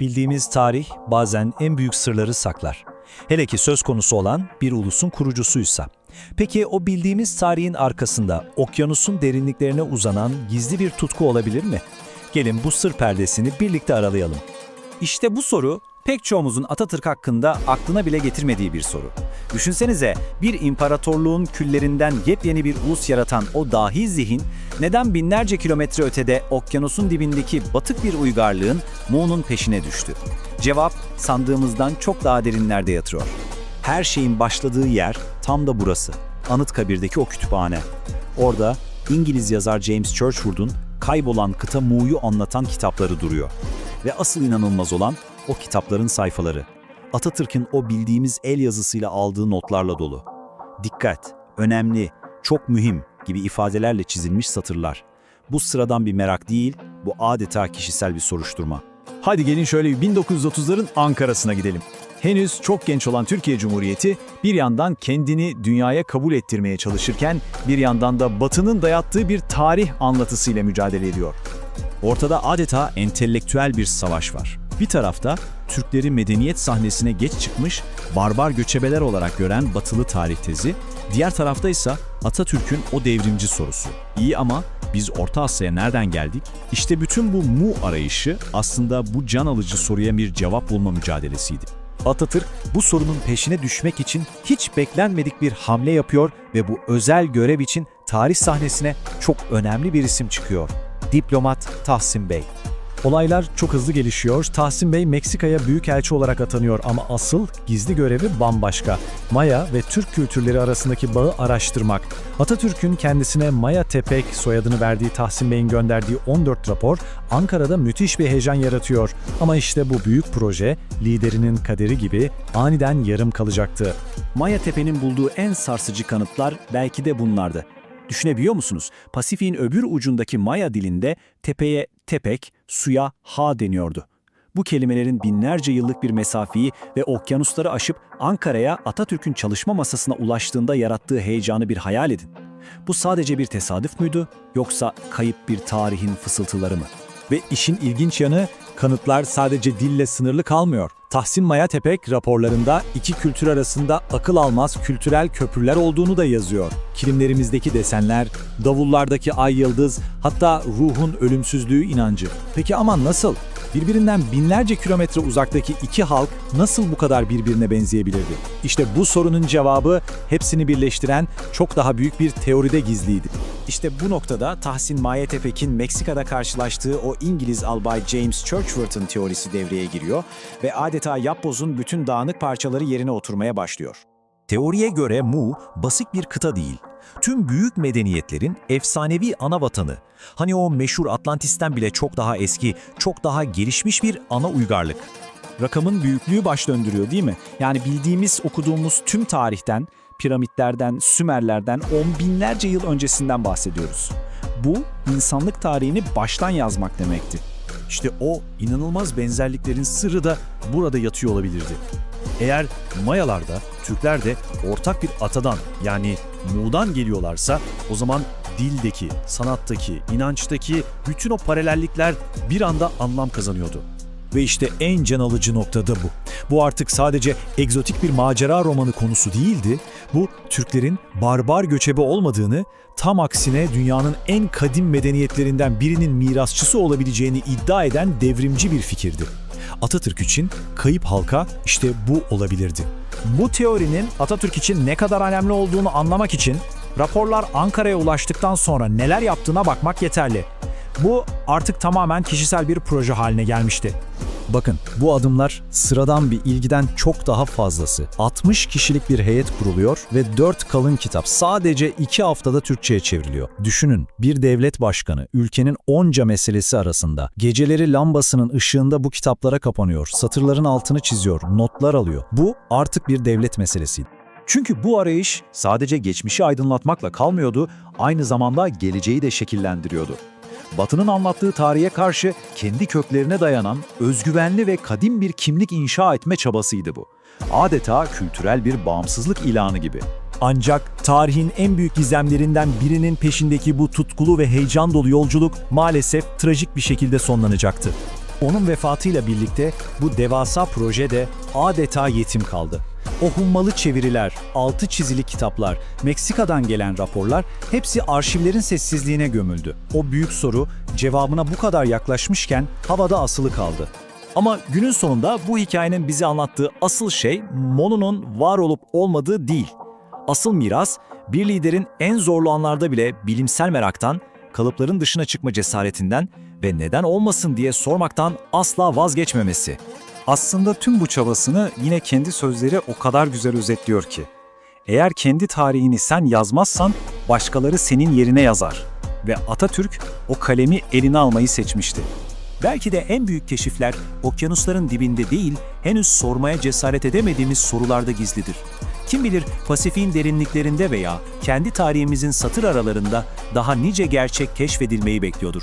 Bildiğimiz tarih bazen en büyük sırları saklar. Hele ki söz konusu olan bir ulusun kurucusuysa. Peki o bildiğimiz tarihin arkasında okyanusun derinliklerine uzanan gizli bir tutku olabilir mi? Gelin bu sır perdesini birlikte aralayalım. İşte bu soru pek çoğumuzun Atatürk hakkında aklına bile getirmediği bir soru. Düşünsenize bir imparatorluğun küllerinden yepyeni bir ulus yaratan o dahi zihin neden binlerce kilometre ötede okyanusun dibindeki batık bir uygarlığın Mu'nun peşine düştü? Cevap sandığımızdan çok daha derinlerde yatıyor. Her şeyin başladığı yer tam da burası. Anıtkabir'deki o kütüphane. Orada İngiliz yazar James Churchward'un kaybolan kıta Mu'yu anlatan kitapları duruyor. Ve asıl inanılmaz olan o kitapların sayfaları. Atatürk'ün o bildiğimiz el yazısıyla aldığı notlarla dolu. Dikkat, önemli, çok mühim gibi ifadelerle çizilmiş satırlar. Bu sıradan bir merak değil, bu adeta kişisel bir soruşturma. Hadi gelin şöyle bir 1930'ların Ankara'sına gidelim. Henüz çok genç olan Türkiye Cumhuriyeti bir yandan kendini dünyaya kabul ettirmeye çalışırken bir yandan da Batı'nın dayattığı bir tarih anlatısıyla mücadele ediyor. Ortada adeta entelektüel bir savaş var. Bir tarafta Türkleri medeniyet sahnesine geç çıkmış, barbar göçebeler olarak gören batılı tarih tezi, diğer tarafta ise Atatürk'ün o devrimci sorusu. İyi ama biz Orta Asya'ya nereden geldik? İşte bütün bu mu arayışı aslında bu can alıcı soruya bir cevap bulma mücadelesiydi. Atatürk bu sorunun peşine düşmek için hiç beklenmedik bir hamle yapıyor ve bu özel görev için tarih sahnesine çok önemli bir isim çıkıyor. Diplomat Tahsin Bey. Olaylar çok hızlı gelişiyor. Tahsin Bey Meksika'ya büyükelçi olarak atanıyor ama asıl gizli görevi bambaşka. Maya ve Türk kültürleri arasındaki bağı araştırmak. Atatürk'ün kendisine Maya Tepek soyadını verdiği Tahsin Bey'in gönderdiği 14 rapor Ankara'da müthiş bir heyecan yaratıyor. Ama işte bu büyük proje liderinin kaderi gibi aniden yarım kalacaktı. Maya Tepe'nin bulduğu en sarsıcı kanıtlar belki de bunlardı. Düşünebiliyor musunuz? Pasifik'in öbür ucundaki Maya dilinde tepeye tepek, suya ha deniyordu. Bu kelimelerin binlerce yıllık bir mesafeyi ve okyanusları aşıp Ankara'ya Atatürk'ün çalışma masasına ulaştığında yarattığı heyecanı bir hayal edin. Bu sadece bir tesadüf müydü yoksa kayıp bir tarihin fısıltıları mı? Ve işin ilginç yanı kanıtlar sadece dille sınırlı kalmıyor. Tahsin Maya Tepek raporlarında iki kültür arasında akıl almaz kültürel köprüler olduğunu da yazıyor. Kilimlerimizdeki desenler, davullardaki ay yıldız, hatta ruhun ölümsüzlüğü inancı. Peki ama nasıl? Birbirinden binlerce kilometre uzaktaki iki halk nasıl bu kadar birbirine benzeyebilirdi? İşte bu sorunun cevabı hepsini birleştiren çok daha büyük bir teoride gizliydi. İşte bu noktada Tahsin Mayetepek'in Meksika'da karşılaştığı o İngiliz albay James Churchward'ın teorisi devreye giriyor ve adeta yapbozun bütün dağınık parçaları yerine oturmaya başlıyor. Teoriye göre Mu basit bir kıta değil. Tüm büyük medeniyetlerin efsanevi ana vatanı. Hani o meşhur Atlantis'ten bile çok daha eski, çok daha gelişmiş bir ana uygarlık. Rakamın büyüklüğü baş döndürüyor değil mi? Yani bildiğimiz, okuduğumuz tüm tarihten, piramitlerden, Sümerlerden on binlerce yıl öncesinden bahsediyoruz. Bu insanlık tarihini baştan yazmak demekti. İşte o inanılmaz benzerliklerin sırrı da burada yatıyor olabilirdi. Eğer Mayalarda, Türkler de ortak bir atadan yani Mu'dan geliyorlarsa o zaman dildeki, sanattaki, inançtaki bütün o paralellikler bir anda anlam kazanıyordu. Ve işte en can alıcı nokta da bu. Bu artık sadece egzotik bir macera romanı konusu değildi. Bu Türklerin barbar göçebe olmadığını, tam aksine dünyanın en kadim medeniyetlerinden birinin mirasçısı olabileceğini iddia eden devrimci bir fikirdi. Atatürk için kayıp halka işte bu olabilirdi. Bu teorinin Atatürk için ne kadar önemli olduğunu anlamak için raporlar Ankara'ya ulaştıktan sonra neler yaptığına bakmak yeterli. Bu artık tamamen kişisel bir proje haline gelmişti. Bakın bu adımlar sıradan bir ilgiden çok daha fazlası. 60 kişilik bir heyet kuruluyor ve 4 kalın kitap sadece 2 haftada Türkçe'ye çevriliyor. Düşünün bir devlet başkanı ülkenin onca meselesi arasında geceleri lambasının ışığında bu kitaplara kapanıyor, satırların altını çiziyor, notlar alıyor. Bu artık bir devlet meselesiydi. Çünkü bu arayış sadece geçmişi aydınlatmakla kalmıyordu, aynı zamanda geleceği de şekillendiriyordu. Batı'nın anlattığı tarihe karşı kendi köklerine dayanan özgüvenli ve kadim bir kimlik inşa etme çabasıydı bu. Adeta kültürel bir bağımsızlık ilanı gibi. Ancak tarihin en büyük gizemlerinden birinin peşindeki bu tutkulu ve heyecan dolu yolculuk maalesef trajik bir şekilde sonlanacaktı. Onun vefatıyla birlikte bu devasa proje de adeta yetim kaldı. O hummalı çeviriler, altı çizili kitaplar, Meksika'dan gelen raporlar hepsi arşivlerin sessizliğine gömüldü. O büyük soru cevabına bu kadar yaklaşmışken havada asılı kaldı. Ama günün sonunda bu hikayenin bize anlattığı asıl şey Mono'nun var olup olmadığı değil. Asıl miras bir liderin en zorlu anlarda bile bilimsel meraktan, kalıpların dışına çıkma cesaretinden ve neden olmasın diye sormaktan asla vazgeçmemesi. Aslında tüm bu çabasını yine kendi sözleri o kadar güzel özetliyor ki. Eğer kendi tarihini sen yazmazsan başkaları senin yerine yazar. Ve Atatürk o kalemi eline almayı seçmişti. Belki de en büyük keşifler okyanusların dibinde değil, henüz sormaya cesaret edemediğimiz sorularda gizlidir. Kim bilir Pasifik'in derinliklerinde veya kendi tarihimizin satır aralarında daha nice gerçek keşfedilmeyi bekliyordur.